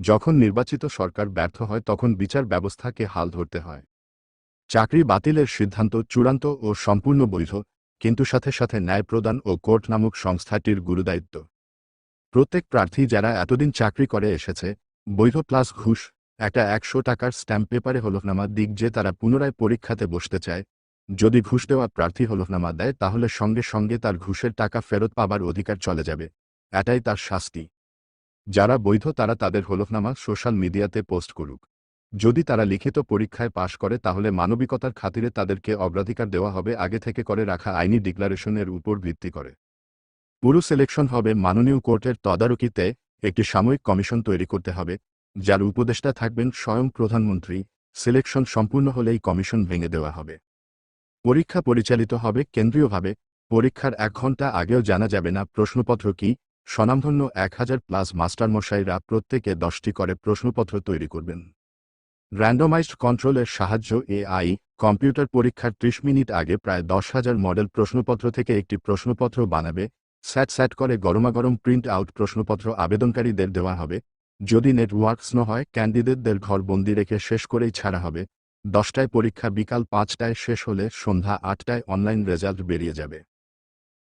যখন নির্বাচিত সরকার ব্যর্থ হয়, তখন বিচার ব্যবস্থাকে হাল ধরতে হয়। চাকরি বাতিলের সিদ্ধান্ত চূড়ান্ত ও সম্পূর্ণ বৈধ, কিন্তু সাথে সাথে ন্যায় প্রদান ও কোর্ট নামক সংস্থাটির গুরুদায়িত্ব। প্রত্যেক প্রার্থী যারা এতদিন চাকরি করে এসেছে, বৈধ প্লাস ঘুষ, একটা একশো টাকার স্ট্যাম্প পেপারে হলফনামা দিক যে তারা পুনরায় পরীক্ষাতে বসতে চায়, যদি ঘুষ দেওয়া প্রার্থী হলফনামা দেয়, তাহলে সঙ্গে সঙ্গে তার ঘুষের টাকা ফেরত পাবার অধিকার চলে যাবে। এটাই তার শাস্তি। যারা বৈধ তারা তাদের হলফনামা সোশ্যাল মিডিয়াতে পোস্ট করুক। যদি তারা লিখিত পরীক্ষায় পাশ করে, তাহলে মানবিকতার খাতিরে তাদেরকে অগ্রাধিকার দেওয়া হবে, আগে থেকে করে রাখা আইনি ডিক্লারেশনের উপর ভিত্তি করে। পুরো সিলেকশন হবে মাননীয় কোর্টের তদারকিতে একটি সাময়িক কমিশন তৈরি করতে হবে, যার উপদেষ্টা থাকবেন স্বয়ং প্রধানমন্ত্রী। সিলেকশন সম্পূর্ণ হলেই কমিশন ভেঙে দেওয়া হবে। পরীক্ষা পরিচালিত হবে কেন্দ্রীয়ভাবে। পরীক্ষার এক ঘণ্টা আগেও জানা যাবে না প্রশ্নপত্র কি স্বনামধন্য এক হাজার প্লাস মাস্টারমশাইরা প্রত্যেকে দশটি করে প্রশ্নপত্র তৈরি করবেন। র্যান্ডমাইজড কন্ট্রোলের সাহায্য এআই, কম্পিউটার পরীক্ষার ত্রিশ মিনিট আগে প্রায় দশ হাজার মডেল প্রশ্নপত্র থেকে একটি প্রশ্নপত্র বানাবে। স্যাট স্যাট করে গরমাগরম প্রিন্ট আউট প্রশ্নপত্র আবেদনকারীদের দেওয়া হবে। যদি নেটওয়ার্কস ন হয়, ক্যান্ডিডেটদের ঘর বন্দি রেখে শেষ করেই ছাড়া হবে। দশটায় পরীক্ষা বিকাল পাঁচটায় শেষ হলে সন্ধ্যা আটটায় অনলাইন রেজাল্ট বেরিয়ে যাবে।